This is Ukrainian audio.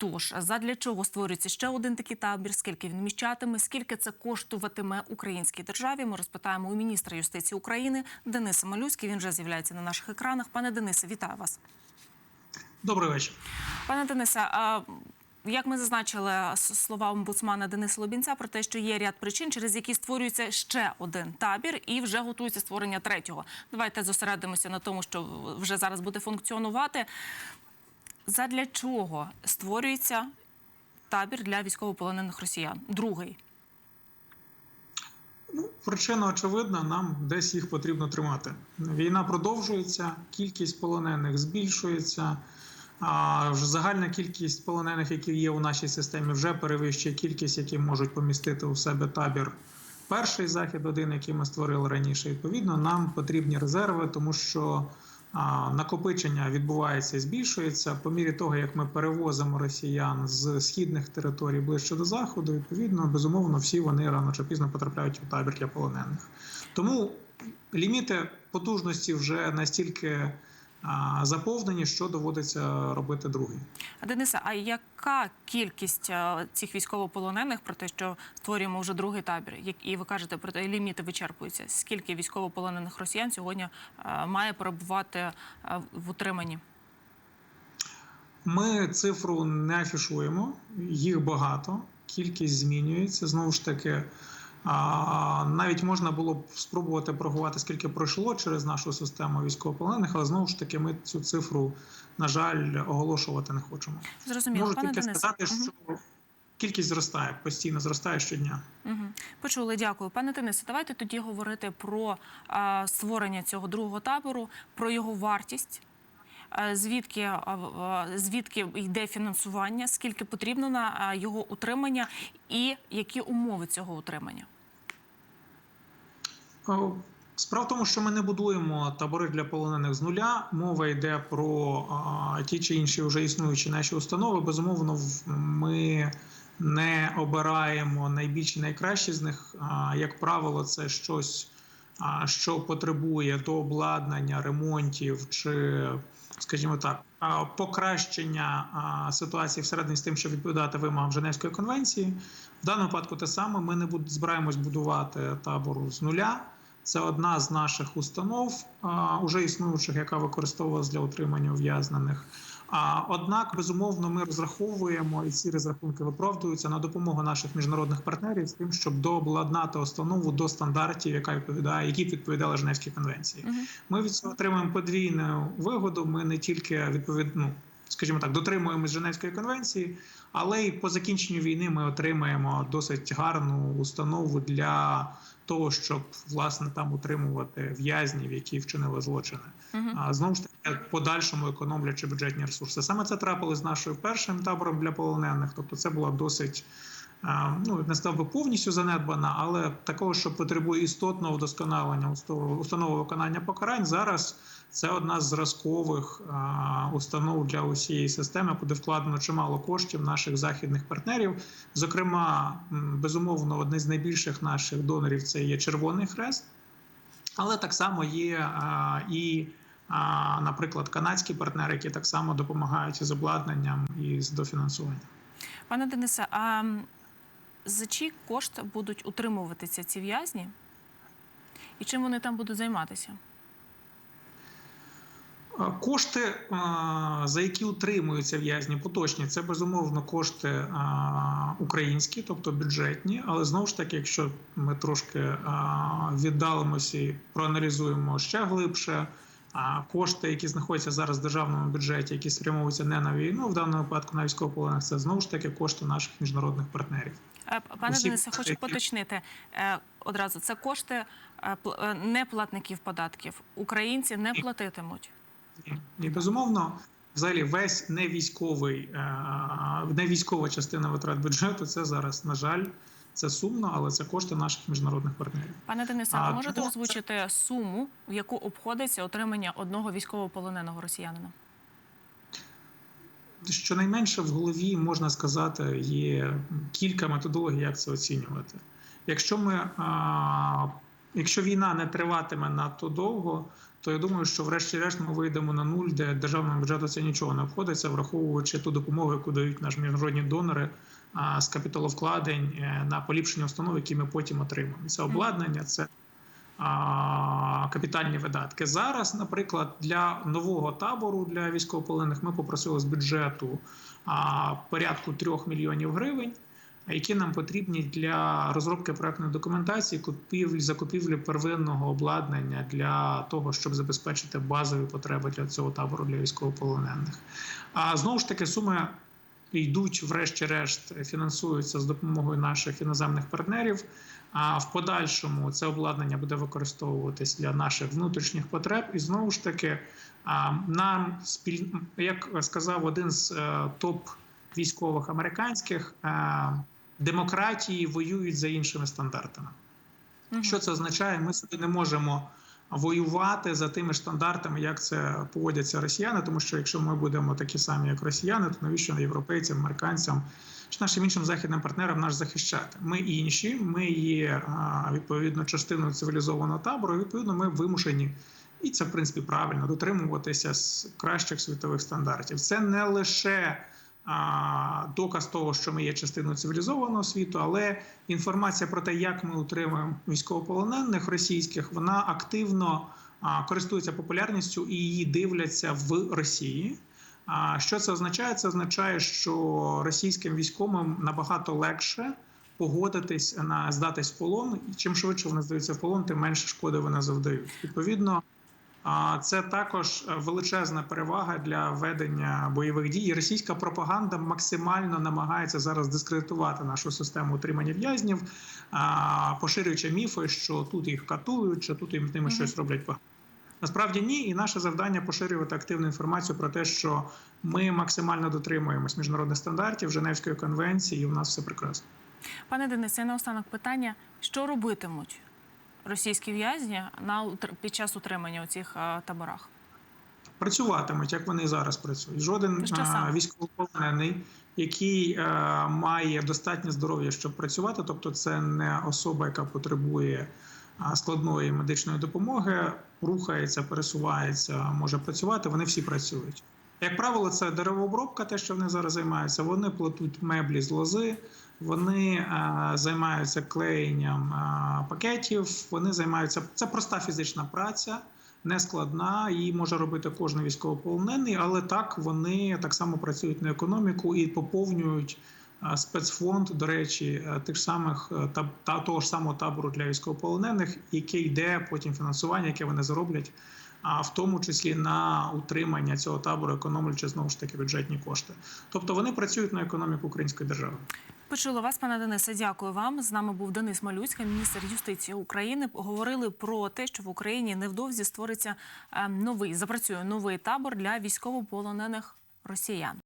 Тож задля чого створюється ще один такий табір? Скільки він вміщатиме? Скільки це коштуватиме українській державі? Ми розпитаємо у міністра юстиції України Дениса Малюськи. Він вже з'являється на наших екранах. Пане Денисе, вітаю вас. Добрий вечір. Пане Денисе, як ми зазначили слова омбудсмана Дениса Лобінця про те, що є ряд причин, через які створюється ще один табір, і вже готується створення третього. Давайте зосередимося на тому, що вже зараз буде функціонувати. Задля чого створюється табір для військовополонених росіян? Другий. Ну, причина очевидна, нам десь їх потрібно тримати. Війна продовжується, кількість полонених збільшується. А загальна кількість полонених, які є у нашій системі, вже перевищує кількість, які можуть помістити у себе табір. Перший захід, один, який ми створили раніше. Відповідно, нам потрібні резерви, тому що накопичення відбувається і збільшується. По мірі того, як ми перевозимо росіян з східних територій ближче до заходу, відповідно, безумовно, всі вони рано чи пізно потрапляють у табір для полонених. Тому ліміти потужності вже настільки заповнені, що доводиться робити другий. А Денисе, а яка кількість е, цих військовополонених про те, що створюємо вже другий табір? І ви кажете, про те, ліміти вичерпуються? Скільки військовополонених росіян сьогодні е, має перебувати е, в утриманні? Ми цифру не афішуємо, їх багато, кількість змінюється. Знову ж таки, навіть можна було б спробувати порахувати, скільки пройшло через нашу систему військовополонених, але знову ж таки, ми цю цифру, на жаль, оголошувати не хочемо. Зрозуміло, Можу тільки Денисе. сказати, що кількість зростає, постійно зростає щодня. Мгм. Почули, дякую. Пане Денисе, давайте тоді говорити про е, створення цього другого табору, про його вартість. Е, Звідки, е, звідки йде фінансування, скільки потрібно на е, його утримання і які умови цього утримання? Справа в тому, що ми не будуємо табори для полонених з нуля. Мова йде про а, ті чи інші вже існуючі наші установи. Безумовно, ми не обираємо найбільші найкращі з них. А, як правило, це щось, а, що потребує до обладнання, ремонтів чи, скажімо так, покращення ситуації всередині з тим, щоб відповідати вимогам Женевської конвенції. В даному випадку те саме. Ми не збираємось будувати табор з нуля. Це одна з наших установ, уже існуючих, яка використовувалась для утримання ув'язнених. А однак, безумовно, ми розраховуємо і ці розрахунки виправдуються на допомогу наших міжнародних партнерів з тим, щоб дообладнати установу до стандартів, яка відповідає, які відповідали Женевській конвенції. Ми від цього отримуємо подвійну вигоду. Ми не тільки відповідно, скажімо так, дотримуємося Женевської конвенції, але й по закінченню війни ми отримаємо досить гарну установу для того, щоб власне там утримувати в'язнів, які вчинили злочини. Мгм. А знову ж таки, подальшому економлячи бюджетні ресурси. Саме це трапилось з нашою першим табором для полонених. Тобто, це була досить. Ну, не став би повністю занедбана, але такого, що потребує істотного вдосконалення установ- установи виконання покарань. Зараз це одна з зразкових установ для усієї системи, куди вкладено чимало коштів наших західних партнерів. Зокрема, безумовно, одне з найбільших наших донорів це є Червоний Хрест, але так само є і, наприклад, канадські партнери, які так само допомагають із обладнанням і з дофінансуванням. Пане Денисе, а за чий кошт будуть утримуватися ці в'язні? І чим вони там будуть займатися? Кошти, за які утримуються в'язні поточні, це безумовно кошти українські, тобто бюджетні. Але знову ж таки, якщо ми трошки віддалимося і проаналізуємо ще глибше. Кошти, які знаходяться зараз в державному бюджеті, які спрямовуються не на війну, в даному випадку на військовополонених, це знову ж таки кошти наших міжнародних партнерів. Е, Пане Усі Денисе, хочу поточнити е, одразу. Це кошти е, пл- е, податків. Українці не платитимуть. І безумовно, взагалі, весь невійськовий, невійськова частина витрат бюджету це зараз, на жаль, це сумно, але це кошти наших міжнародних партнерів. Пане Денисе, а можете озвучити суму, в яку обходиться отримання одного військовополоненого росіянина? Щонайменше в голові можна сказати, є кілька методологій, як це оцінювати. Якщо ми, а, якщо війна не триватиме надто довго, то я думаю, що врешті-решт ми вийдемо на нуль, де державному бюджету це нічого не обходиться, враховуючи ту допомогу, яку дають наші міжнародні донори а, з капіталовкладень е, на поліпшення установ, які ми потім отримаємо. Це обладнання, це капітальні видатки. Зараз, наприклад, для нового табору для військовополонених ми попросили з бюджету порядку 3 мільйонів гривень, які нам потрібні для розробки проектної документації, купівлі закупівлі первинного обладнання для того, щоб забезпечити базові потреби для цього табору для військовополонених. А знову ж таки, суми йдуть, врешті-решт, фінансуються з допомогою наших іноземних партнерів. А в подальшому це обладнання буде використовуватись для наших внутрішніх потреб. І знову ж таки, нам спіль... як сказав один з е, топ військових американських, е, демократії воюють за іншими стандартами. Що це означає? Ми собі не можемо воювати за тими стандартами, як це поводяться росіяни, тому що якщо ми будемо такі самі, як росіяни, то навіщо європейцям, американцям чи нашим іншим західним партнерам нас захищати? Ми інші, ми є відповідно частиною цивілізованого табору. Відповідно, ми вимушені. І це в принципі правильно дотримуватися з кращих світових стандартів. Це не лише доказ того, що ми є частиною цивілізованого світу, але інформація про те, як ми утримуємо військовополонених російських, вона активно користується популярністю і її дивляться в Росії. А що це означає? Це означає, що російським військовим набагато легше погодитись на здатись в полон. І чим швидше вони здаються в полон, тим менше шкоди вони завдають. Відповідно, а це також величезна перевага для ведення бойових дій. І Російська пропаганда максимально намагається зараз дискредитувати нашу систему утримання в'язнів, поширюючи міфи, що тут їх катують, що тут їм з ними щось роблять погано. Насправді ні, і наше завдання поширювати активну інформацію про те, що ми максимально дотримуємось міжнародних стандартів Женевської конвенції, і у нас все прекрасно. Пане Денисе, наостанок питання: що робитимуть російські в'язні на під час утримання у цих таборах? працюватимуть, як вони зараз працюють. Жоден а, військовополонений, який е, має достатнє здоров'я, щоб працювати, тобто це не особа, яка потребує а, складної медичної допомоги, рухається, пересувається, може працювати. Вони всі працюють. Як правило, це деревообробка, те, що вони зараз займаються. Вони плетуть меблі з лози, вони е, займаються клеєнням е, пакетів. Вони займаються це проста фізична праця не складна, її може робити кожен військовополонений, але так вони так само працюють на економіку і поповнюють спецфонд, до речі, е, тих самих е, та, та того ж самого табору для військовополонених, яке йде потім фінансування, яке вони зароблять, а в тому числі на утримання цього табору, економлячи знову ж таки бюджетні кошти. Тобто вони працюють на економіку української держави. Почула вас, пане Денисе. Дякую вам. З нами був Денис Малюцький, міністр юстиції України. Говорили про те, що в Україні невдовзі створиться е, новий запрацює новий табор для військовополонених росіян.